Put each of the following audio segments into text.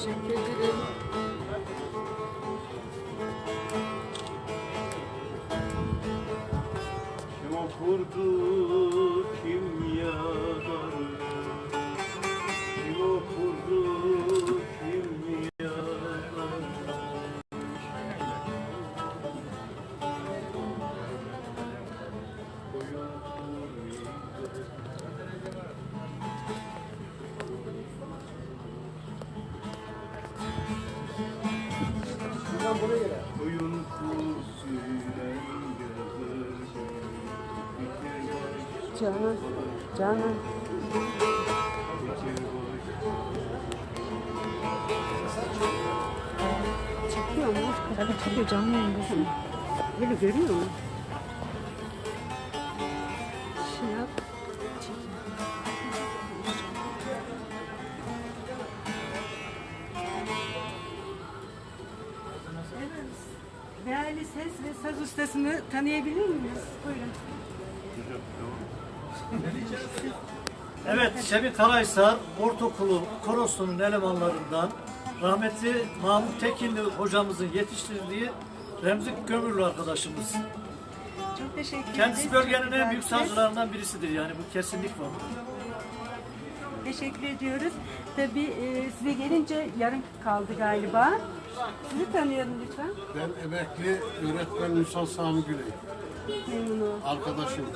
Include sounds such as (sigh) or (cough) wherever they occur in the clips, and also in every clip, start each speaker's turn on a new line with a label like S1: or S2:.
S1: Teşekkür ederim. Fikir baş
S2: Çekiyor mu?
S3: Tabii tabii canlı yayındasın.
S2: Böyle görüyor mu? Şey yap. Değerli ses ve saz ustasını tanıyabilir miyiz? Buyurun.
S4: Evet, Şebi Karaysar Ortaokulu Korosu'nun elemanlarından rahmetli Mahmut Tekinli hocamızın yetiştirdiği Remzi Gömürlü arkadaşımız.
S2: Çok teşekkür ederiz.
S4: Kendisi bölgenin en büyük sazcılarından birisidir yani bu kesinlik var.
S2: Teşekkür ediyoruz. Tabii e, size gelince yarım kaldı galiba. Sizi tanıyalım lütfen.
S5: Ben emekli öğretmen Ünsal Sami Güney.
S2: Memnun oldum.
S5: Arkadaşım,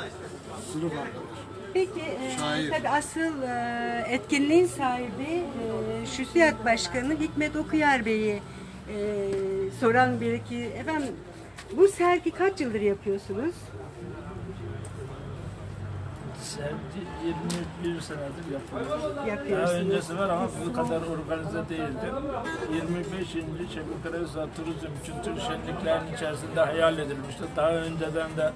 S5: arkadaşım.
S2: Peki e,
S5: Şair.
S2: tabii asıl e, etkinliğin sahibi e, Şüsiyat Başkanı Hikmet Okuyar Bey'i e, soran bir iki. Efendim bu sergi kaç yıldır yapıyorsunuz?
S6: Sergi 21 senedir yapılıyor. Daha
S2: Yapıyorsunuz.
S6: öncesi var ama bu kadar organize değildi. 25. Çebikkarahisar Turizm Kültür Şenliklerinin içerisinde hayal edilmişti. Daha önceden de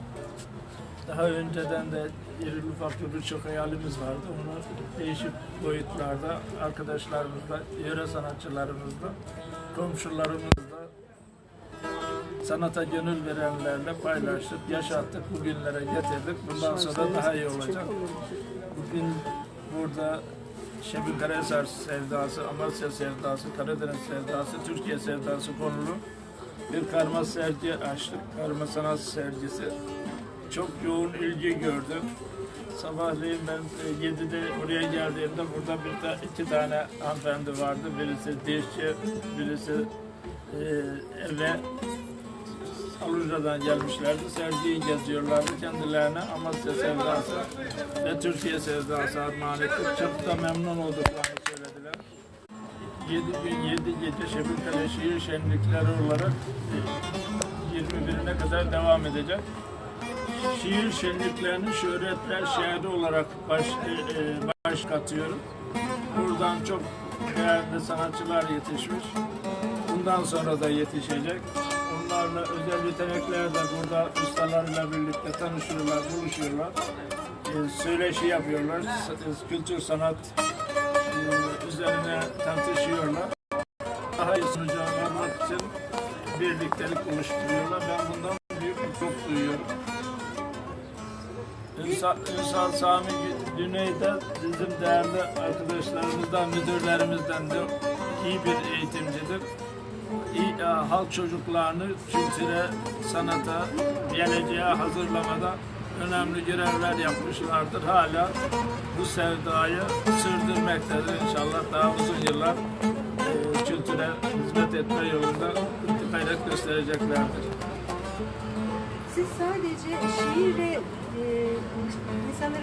S6: daha önceden de iri ufak birçok hayalimiz vardı. Onu değişik boyutlarda arkadaşlarımızla, yöre sanatçılarımızla, komşularımızla sanata gönül verenlerle paylaştık, yaşattık, bugünlere getirdik. Bundan sonra daha iyi olacak. Bugün burada Şebi Karahisar sevdası, Amasya sevdası, Karadeniz sevdası, Türkiye sevdası konulu bir karma sergi açtık. Karma sanat sergisi. Çok yoğun ilgi gördü. Sabahleyin ben e, 7'de oraya geldiğimde burada bir ta, iki tane hanımefendi vardı. Birisi dişçi, birisi e, eve Alucra'dan gelmişlerdi. Sergiyi geziyorlardı. Kendilerine Amasya sevdası ve Türkiye sevdası armağan ettik. Çok da memnun olduklarını söylediler. 7 gün 7 gece Şebükale şiir şenlikleri olarak e, 21'ine kadar devam edecek. Şiir şenliklerinin şöhretler şehri olarak baş, e, e, baş katıyorum. Buradan çok değerli sanatçılar yetişmiş. Bundan sonra da yetişecek. Onlarla özel yetenekler de burada ustalarıyla birlikte tanışıyorlar, buluşuyorlar. Ee, söyleşi yapıyorlar, kültür sanat e, üzerine tartışıyorlar. Daha iyi sonuca varmak için birliktelik oluşturuyorlar. Ben bundan büyük mutluluk duyuyorum. Ünsal, Ünsal Sami Gü- Güney'de bizim değerli arkadaşlarımızdan, müdürlerimizden de iyi bir eğitimcidir. İyi, e, halk çocuklarını kültüre, sanata, geleceğe hazırlamada önemli görevler yapmışlardır. Hala bu sevdayı sürdürmektedir inşallah. Daha uzun yıllar e, kültüre hizmet etme yolunda gayret göstereceklerdir.
S2: Siz sadece şiir ve e,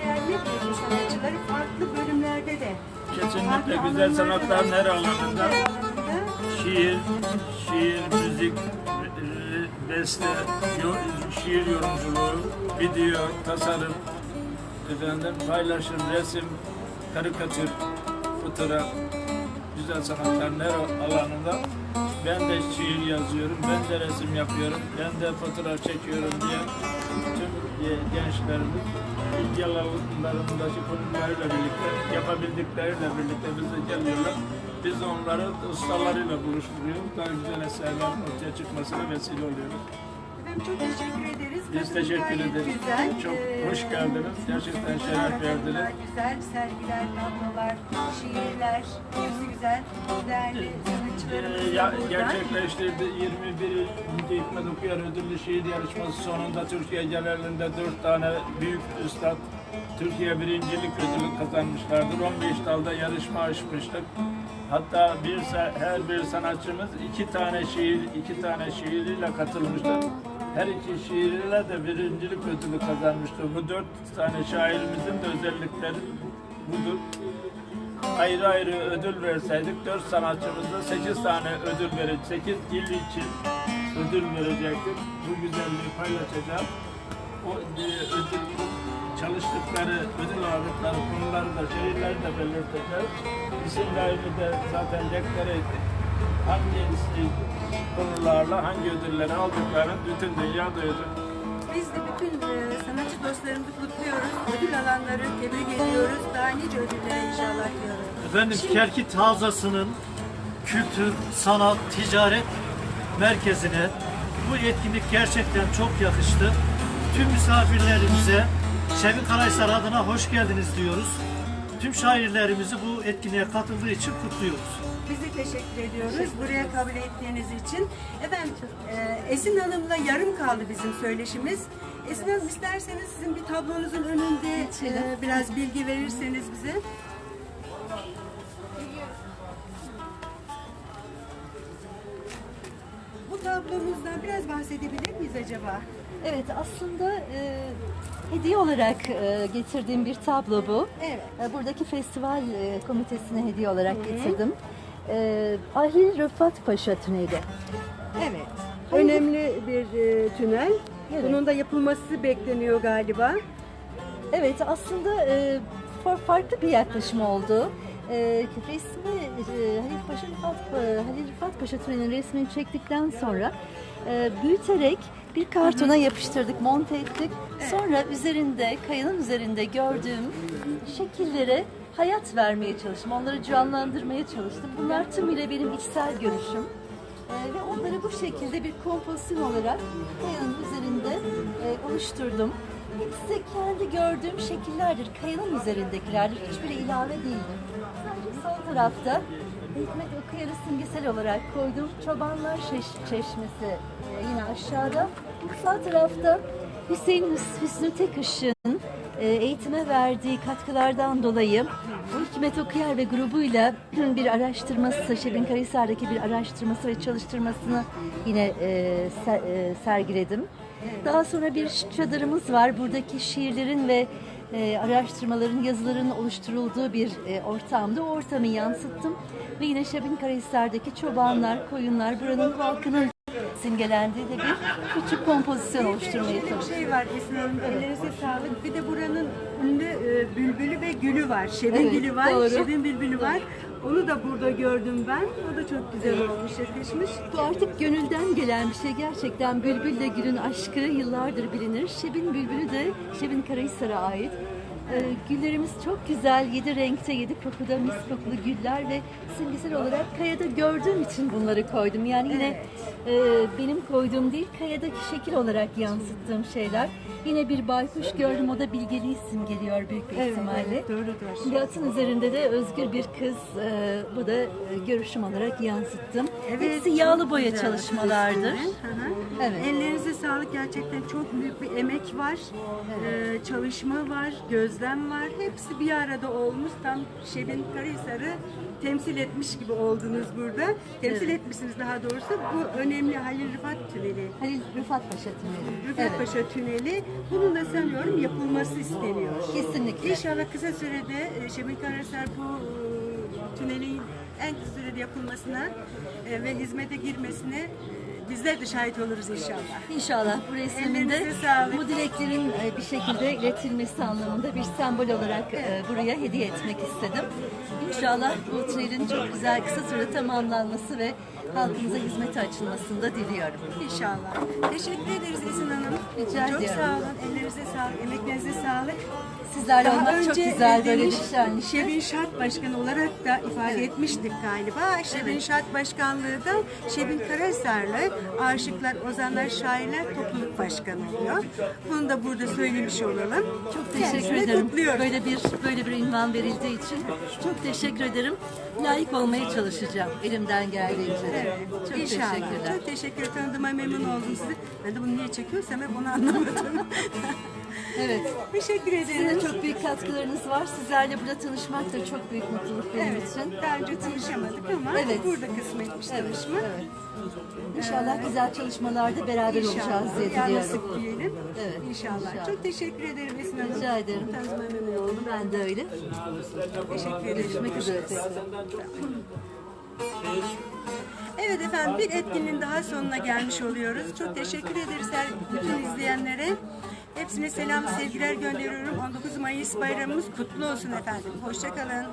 S2: yardım etmiyorsunuz sanatçıları farklı bölümlerde de.
S6: Kesinlikle
S2: farklı
S6: güzel
S2: alanlarda
S6: sanatların her
S2: da-
S6: alanında
S2: her alanında
S6: şiir, şiir, müzik, beste, yo- şiir yorumculuğu, video, tasarım, efendim paylaşım, resim, karikatür, fotoğraf, güzel sanatların her alanında ben de şiir yazıyorum, ben de resim yapıyorum, ben de fotoğraf çekiyorum diye gençlerimiz ilgi alanlarındaki konularıyla birlikte, yapabildikleriyle birlikte bize geliyorlar. Biz onları ustalarıyla buluşturuyoruz. Daha güzel eserlerin ortaya çıkmasına vesile oluyoruz.
S2: Efendim çok teşekkür ederiz.
S6: Biz
S2: Katılım
S6: teşekkür
S2: gayet
S6: ederiz.
S2: Güzel.
S6: Çok
S2: Ee,
S6: hoş geldiniz. Gerçekten şeref verdiniz.
S2: Güzel sergiler, tablolar, şiirler, hepsi güzel. Değerli sanatçılarımız
S6: Ee,
S2: da
S6: ya,
S2: burada.
S6: gerçekleştirdi 21. Hikmet Okuyar Ödüllü Şiir Yarışması sonunda Türkiye genelinde 4 tane büyük üstad Türkiye birincilik ödülü kazanmışlardır. 15 dalda yarışma açmıştık. Hatta bir sa- her bir sanatçımız iki tane şiir, iki tane şiiriyle katılmıştır. Her iki şiiriyle de birincilik ödülü kazanmıştır. Bu dört tane şairimizin de özellikleri budur ayrı ayrı ödül verseydik dört sanatçımıza sekiz tane ödül verecek, sekiz il için ödül verecektik. Bu güzelliği paylaşacağız. O e, ödül, çalıştıkları, ödül aldıkları konuları da, şehirleri de belirteceğiz. İsimlerini de zaten deklare ettik. Hangi konularla hangi ödülleri aldıklarını bütün dünya duyacak.
S2: Biz de bütün e, sanatçı dostlarımızı kutluyoruz. Ödül alanları tebrik ediyoruz. Daha nice ödüllere inşallah diyoruz.
S4: Efendim Kerkit Havzası'nın kültür, sanat, ticaret merkezine bu etkinlik gerçekten çok yakıştı. Tüm misafirlerimize Şevin Karahisar adına hoş geldiniz diyoruz. Tüm şairlerimizi bu etkinliğe katıldığı için kutluyoruz.
S2: Biz de teşekkür ediyoruz buraya kabul ettiğiniz için. Efendim e, Esin Hanım'la yarım kaldı bizim söyleşimiz. Esin Hanım isterseniz sizin bir tablonuzun önünde e, biraz bilgi verirseniz bize. Bu tablomuzdan biraz bahsedebilir miyiz acaba?
S3: Evet aslında e, hediye olarak e, getirdiğim bir tablo bu.
S2: Evet.
S3: E, buradaki festival e, komitesine hediye olarak getirdim. E, Ahlil Rıfat Paşa Tüneli.
S2: Evet. Önemli bir e, tünel.
S3: Evet.
S2: Bunun da yapılması bekleniyor galiba.
S3: Evet aslında e, fa- farklı bir yaklaşım oldu. E, resmi e, Halil Paşa Rıfat, e, Halil Rıfat Paşa Tüneli'nin resmini çektikten sonra e, büyüterek bir kartona yapıştırdık, monte ettik. Sonra üzerinde, kayanın üzerinde gördüğüm şekillere hayat vermeye çalıştım. Onları canlandırmaya çalıştım. Bunlar tümüyle benim içsel görüşüm. Ee, ve onları bu şekilde bir kompozisyon olarak kayanın üzerinde e, oluşturdum. Hepsi kendi gördüğüm şekillerdir. Kayanın üzerindekilerdir. Hiçbiri ilave değildir. Sadece sol tarafta Hikmet Okuyar'ı simgesel olarak koyduğum Çobanlar Şeş- Çeşmesi e, yine aşağıda. Sağ tarafta Hüseyin Hüs- Hüsnü Tekışık'ın e, eğitime verdiği katkılardan dolayı bu Hikmet Okuyar ve grubuyla (clears throat) bir araştırması, Şebin Karahisar'daki bir araştırması ve çalıştırmasını yine e, ser- e, sergiledim. Daha sonra bir çadırımız var. Buradaki şiirlerin ve e, araştırmaların, yazıların oluşturulduğu bir e, ortamda o ortamı yansıttım. Ve yine Şebin Karahisar'daki çobanlar, koyunlar, buranın halkının simgelendiği de bir küçük kompozisyon oluşturmaya
S2: Şöyle bir şey var Esin Hanım, ellerinize sağlık. Bir de buranın ünlü e, bülbülü ve gülü var. Şebin
S3: Evet,
S2: gülü var,
S3: doğru.
S2: şebin bülbülü var. Onu da burada gördüm ben. O da çok güzel olmuş, yakışmış.
S3: Bu artık gönülden gelen bir şey. Gerçekten Bülbül'le Gül'ün aşkı yıllardır bilinir. Şebin Bülbül'ü de Şebin Karahisar'a ait. Ee, güllerimiz çok güzel, yedi renkte, yedi kokuda mis kokulu güller ve simgesel olarak kayada gördüğüm için bunları koydum. Yani yine e, benim koyduğum değil, kayadaki şekil olarak yansıttığım şeyler. Yine bir baykuş gördüm, o da bilgeliği simgeliyor büyük bir ihtimalle.
S2: doğrudur.
S3: Bir atın üzerinde de özgür bir kız, e, bu da e, görüşüm olarak yansıttım. Hepsi yağlı boya
S2: güzel
S3: çalışmalardır.
S2: Hı hı.
S3: Evet.
S2: Ellerinize sağlık. Gerçekten çok büyük bir emek var. Ee, çalışma var, gözlem var. Hepsi bir arada olmuş. Tam Şebin Karahisar'ı temsil etmiş gibi oldunuz burada. Temsil etmişsiniz daha doğrusu. Bu önemli Halil Rıfat Tüneli.
S3: Halil Rıfat Paşa Tüneli.
S2: Rıfat
S3: Evet.
S2: Paşa Tüneli. Bunun da sanıyorum yapılması isteniyor.
S3: Kesinlikle.
S2: İnşallah kısa sürede e, Şebin Karahisar bu e, tünelin en kısa sürede yapılmasına e, ve hizmete girmesine bizler de şahit oluruz inşallah.
S3: İnşallah bu
S2: sağlık.
S3: bu dileklerin e, bir şekilde iletilmesi anlamında bir sembol olarak e, buraya hediye etmek istedim. İnşallah bu tünelin çok güzel kısa sürede tamamlanması ve halkımıza hizmete açılmasını da diliyorum.
S2: İnşallah. Teşekkür ederiz Esin Hanım.
S3: Rica
S2: çok
S3: ediyorum.
S2: sağ olun. Ellerinize sağlık, emeklerinize sağlık.
S3: Sizlerle
S2: Daha
S3: olmak çok
S2: önce
S3: güzel böyle
S2: demiş,
S3: şenlikte.
S2: Şebin Şart Başkanı olarak da ifade
S3: Evet.
S2: etmiştik galiba. Şebin Şart Başkanlığı da Şebin Karahisarlı Aşıklar, Ozanlar, Şairler Topluluk Başkanı oluyor. Bunu da burada söylemiş olalım.
S3: Çok teşekkür ederim.
S2: kutluyoruz.
S3: Böyle bir böyle bir ünvan verildiği için çok teşekkür ederim. Layık olmaya çalışacağım elimden geldiğince. de. Çok
S2: İnşallah.
S3: teşekkürler.
S2: Çok teşekkür ederim. Tanıdığıma memnun oldum sizi. Ben de bunu niye çekiyorsam hep onu (laughs) anlamadım.
S3: Evet.
S2: teşekkür
S3: Sizin
S2: ederim.
S3: de çok büyük katkılarınız var. Sizlerle burada tanışmak da çok büyük mutluluk benim
S2: Evet,
S3: için.
S2: daha önce tanışamadık ama
S3: Evet.
S2: burada kısmetmiş
S3: Evet,
S2: tanışma.
S3: evet. İnşallah güzel çalışmalarda beraber olacağız diye
S2: İnşallah.
S3: diliyorum.
S2: Yarın diyelim.
S3: Evet,
S2: İnşallah.
S3: inşallah.
S2: Çok teşekkür ederim Esin Hanım.
S3: Rica ederim.
S2: Tanışma memnun oldum.
S3: Ben de öyle.
S2: Teşekkür ederim.
S3: Görüşmek üzere.
S2: Evet efendim bir etkinin daha sonuna gelmiş oluyoruz. Çok teşekkür ederiz her bütün izleyenlere. Hepsine selam sevgiler gönderiyorum. 19 Mayıs bayramımız kutlu olsun efendim. Hoşçakalın.